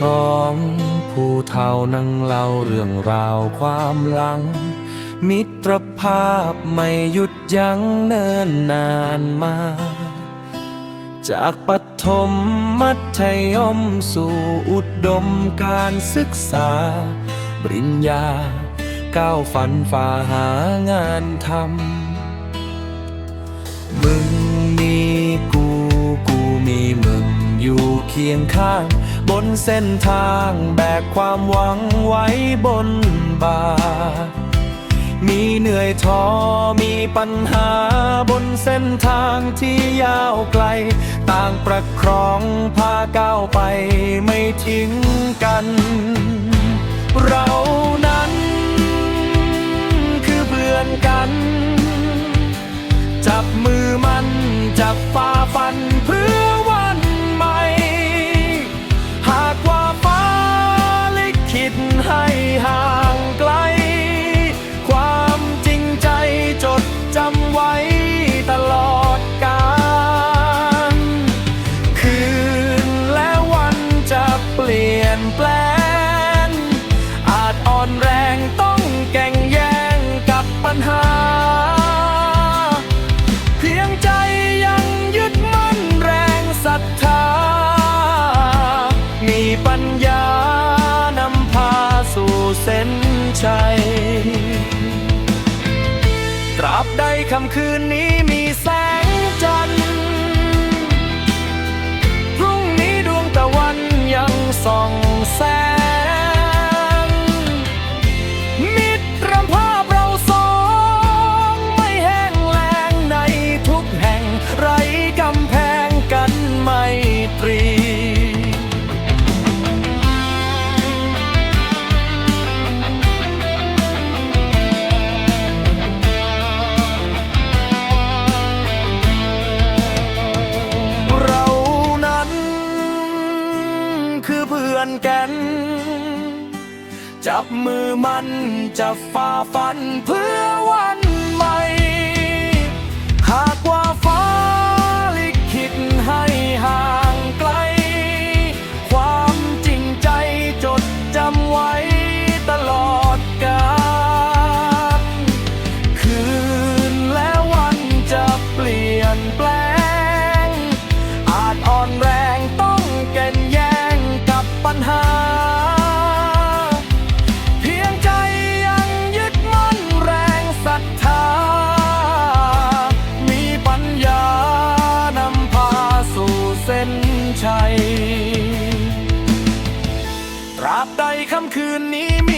สองผู้เฒ่านั่งเล่าเรื่องราวความหลัง มิตรภาพไม่หยุดยั้งเนิ่นนานมา จากปฐมมัธยมสู่อุดมการศึกษา ปริญญา ก้าวฝันฝ่าหางานทำมึงมีกูกูมีมึงอยู่เคียงข้าง บนเส้นทางแบกความหวังไว้บนบ่า มีเหนื่อยท้อมีปัญหาบนเส้นทางที่ยาวไกล ต่างประคองพาก้าวไปไม่ทิ้งกัน เรา ห่างไกล ความจริงใจจดจำไว้ตลอดกาลคืนและวันจะเปลี่ยนแปลง ตราบใดคำคืนนี้มีแสง อเพื่อนกัน จับมือมันจะฝ่าฟันเพื่อวัน ค่ำคืนนี้มี